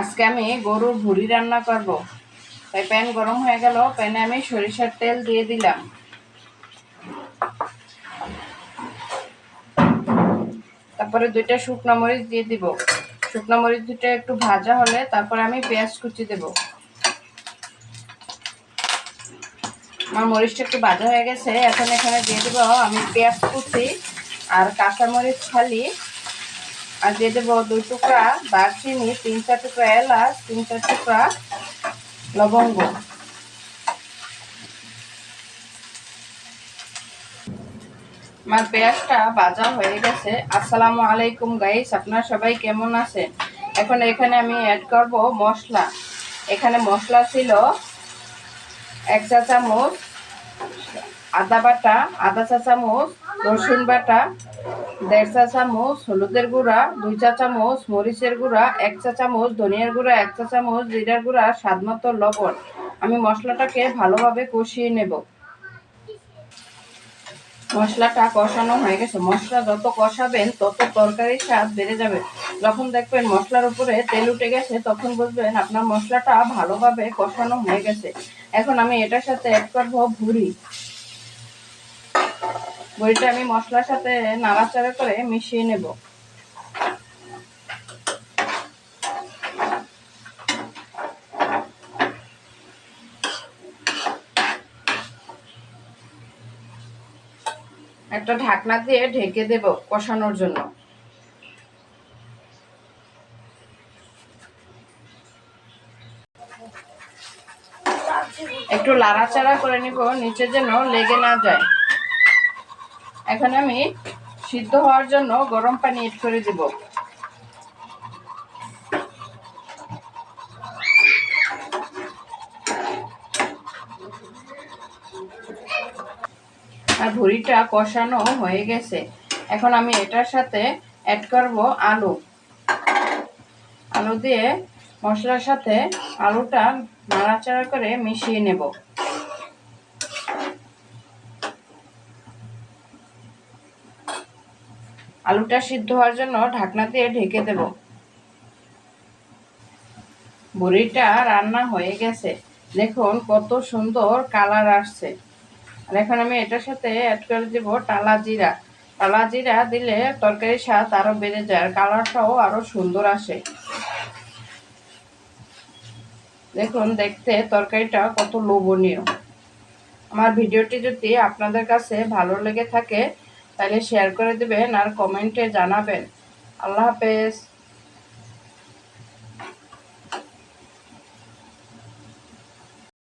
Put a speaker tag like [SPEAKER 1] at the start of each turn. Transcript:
[SPEAKER 1] আজকে আমি গরুর ভুড়ি রান্না করব। তাই প্যান গরম হয়ে গেল, প্যানে আমি সরিষার তেল দিয়ে দিলাম। তারপরে দুইটা শুকনো মরিচ দিয়ে দিব। শুকনো মরিচ দুটো একটু ভাজা হলে তারপরে আমি পেঁয়াজ কুচি দেব। আমার মরিচটা একটু ভাজা হয়ে গেছে, এখন এখানে দিয়ে দেবো আমি পেঁয়াজ কুচি আর কাঁচামরিচ খালি আর দিয়ে দেবো দুই টুকরা দারচিনি, তিন চার টুকরা এলাচ, তিন চার টুকরা লবঙ্গ। আমার পেঁয়াজটা ভাজা হয়ে গেছে। আসসালামু আলাইকুম গাইস আপনারা সবাই কেমন আছেন? এখন এখানে আমি অ্যাড করব মশলা। এখানে মশলা ছিল এক চা চামচ আদা বাটা, আদা চা চামচ রসুন বাটা দেড় চা চামচ হলুদের গুঁড়া, দুই চা চামচ মরিচের গুঁড়া, এক চা চামচ ধনিয়ার গুঁড়া, এক চা চামচ জিরার গুঁড়া স্বাদ মতো লবণ। আমি মশলাটাকে ভালোভাবে কষিয়ে নেব। মশলাটা কষানো হয়ে গেছে। মশলা যত কষাবেন, তত তরকারির স্বাদ বেড়ে যাবে। যখন দেখবেন মশলার উপরে তেল উঠে গেছে, তখন বুঝবেন আপনার মশলাটা ভালোভাবে কষানো হয়ে গেছে। এখন আমি এটার সাথে অ্যাড করব ভুড়ি বড়িটা আমি মশলার সাথে নাড়াচাড়া করে মিশিয়ে নেব। একটা ঢাকনা দিয়ে ঢেকে দেব কষানোর জন্য। একটু লাড়াচাড়া করে নিব, নিচে যেন লেগে না যায়। এখন আমি সিদ্ধ হওয়ার জন্য গরম পানি এড করে দেব। আর ভুড়িটা কষানো হয়ে গেছে। এখন আমি এটার সাথে অ্যাড করব আলু। আলু দিয়ে মশলার সাথে আলুটা নাড়াচাড়া করে মিশিয়ে নেব। আলুটা সিদ্ধ হওয়ার জন্য ঢাকনা দিয়ে ঢেকে দেব। বড়িটা রান্না হয়ে গেছে। দেখুন কত সুন্দর কালার আসছে। আর এখন আমি এটার সাথে অ্যাড করে দেব টালা জিরা। টালা জিরা দিলে তরকারির স্বাদ আরও বেড়ে যায়, আর কালারটাও আরও সুন্দর আসে। দেখুন, দেখতে তরকারিটা কত লোভনীয়। আমার ভিডিওটি যদি আপনাদের কাছে ভালো লেগে থাকে তাহলে শেয়ার করে দেবেন আর কমেন্টে জানাবেন। আল্লাহ হাফেজ।